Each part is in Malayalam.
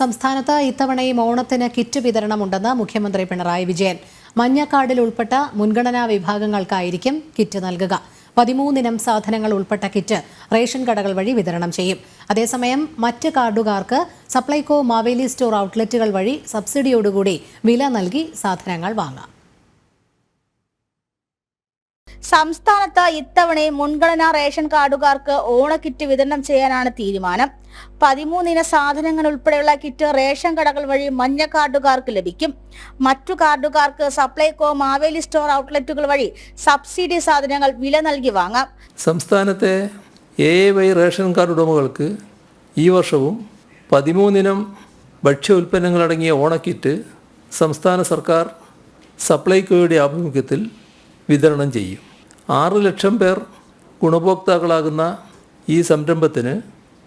സംസ്ഥാനത്ത് ഇത്തവണയും ഓണത്തിന് കിറ്റ് വിതരണമുണ്ടെന്ന് മുഖ്യമന്ത്രി പിണറായി വിജയൻ. മഞ്ഞക്കാടിൽ ഉൾപ്പെട്ട മുൻഗണനാ വിഭാഗങ്ങൾക്കായിരിക്കും കിറ്റ് നൽകുക. പതിമൂന്നിനം സാധനങ്ങൾ ഉൾപ്പെട്ട കിറ്റ് റേഷൻ കടകൾ വഴി വിതരണം ചെയ്യും. അതേസമയം മറ്റ് കാർഡുകാർക്ക് സപ്ലൈകോ മാവേലി സ്റ്റോർ ഔട്ട്ലെറ്റുകൾ വഴി സബ്സിഡിയോടുകൂടി വില നൽകി സാധനങ്ങൾ വാങ്ങാം. സംസ്ഥാനത്ത് ഇത്തവണയും മുൻഗണനാ റേഷൻ കാർഡുകാർക്ക് ഓണക്കിറ്റ് വിതരണം ചെയ്യാനാണ് തീരുമാനം. പതിമൂന്നിന സാധനങ്ങൾ ഉൾപ്പെടെയുള്ള കിറ്റ് റേഷൻ കടകൾ വഴി മഞ്ഞ കാർഡുകാർക്ക് ലഭിക്കും. മറ്റു കാർഡുകാർക്ക് സപ്ലൈകോ മാവേലി സ്റ്റോർ ഔട്ട്ലെറ്റുകൾ വഴി സബ്സിഡി സാധനങ്ങൾ വില നൽകി വാങ്ങാം. സംസ്ഥാനത്തെ എ വൈ റേഷൻ കാർഡ് ഉടമകൾക്ക് ഈ വർഷവും പതിമൂന്നിനം ഭക്ഷ്യ ഉൽപ്പന്നങ്ങളടങ്ങിയ ഓണക്കിറ്റ് സംസ്ഥാന സർക്കാർ സപ്ലൈകോയുടെ ആഭിമുഖ്യത്തിൽ വിതരണം ചെയ്യും. ആറ് ലക്ഷം പേർ ഗുണഭോക്താക്കളാകുന്ന ഈ സംരംഭത്തിന്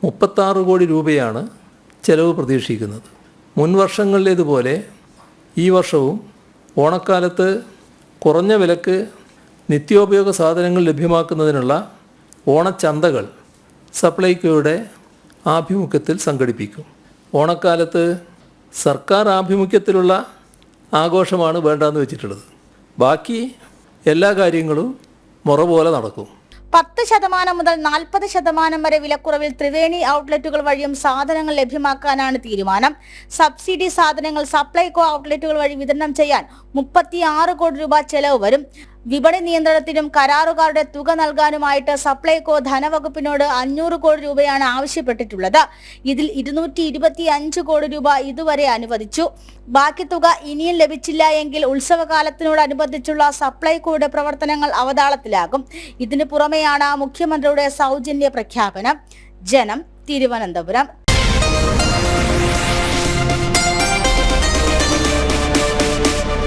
മുപ്പത്താറ് കോടി രൂപയാണ് ചെലവ് പ്രതീക്ഷിക്കുന്നത്. മുൻ വർഷങ്ങളിലേതുപോലെ ഈ വർഷവും ഓണക്കാലത്ത് കുറഞ്ഞ വിലക്ക് നിത്യോപയോഗ സാധനങ്ങൾ ലഭ്യമാക്കുന്നതിനുള്ള ഓണച്ചന്തകൾ സപ്ലൈകോയുടെ ആഭിമുഖ്യത്തിൽ സംഘടിപ്പിക്കും. ഓണക്കാലത്ത് സർക്കാർ ആഭിമുഖ്യത്തിലുള്ള ആഘോഷമാണ് വേണ്ടെന്ന് വെച്ചിട്ടുള്ളത്. ബാക്കി എല്ലാ കാര്യങ്ങളും മുറ പോലെ നടക്കും. പത്ത് ശതമാനം മുതൽ നാൽപ്പത് ശതമാനം വരെ വിലക്കുറവിൽ ത്രിവേണി ഔട്ട്ലെറ്റുകൾ വഴിയും സാധനങ്ങൾ ലഭ്യമാക്കാനാണ് തീരുമാനം. സബ്സിഡി സാധനങ്ങൾ സപ്ലൈകോ ഔട്ട്ലെറ്റുകൾ വഴി വിതരണം ചെയ്യാൻ മുപ്പത്തി കോടി രൂപ ചെലവ് വരും. വിപണി നിയന്ത്രണത്തിനും കരാറുകാരുടെ തുക നൽകാനുമായിട്ട് സപ്ലൈകോ ധനവകുപ്പിനോട് അഞ്ഞൂറ് കോടി രൂപയാണ് ആവശ്യപ്പെട്ടിട്ടുള്ളത്. ഇതിൽ ഇരുന്നൂറ്റി ഇരുപത്തി അഞ്ച് കോടി രൂപ ഇതുവരെ അനുവദിച്ചു. ബാക്കി തുക ഇനിയും ലഭിച്ചില്ല എങ്കിൽ ഉത്സവകാലത്തിനോടനുബന്ധിച്ചുള്ള സപ്ലൈകോയുടെ പ്രവർത്തനങ്ങൾ അവതാളത്തിലാകും. ഇതിനു പുറമെയാണ് മുഖ്യമന്ത്രിയുടെ സൗജന്യ പ്രഖ്യാപനം. ജനം തിരുവനന്തപുരം.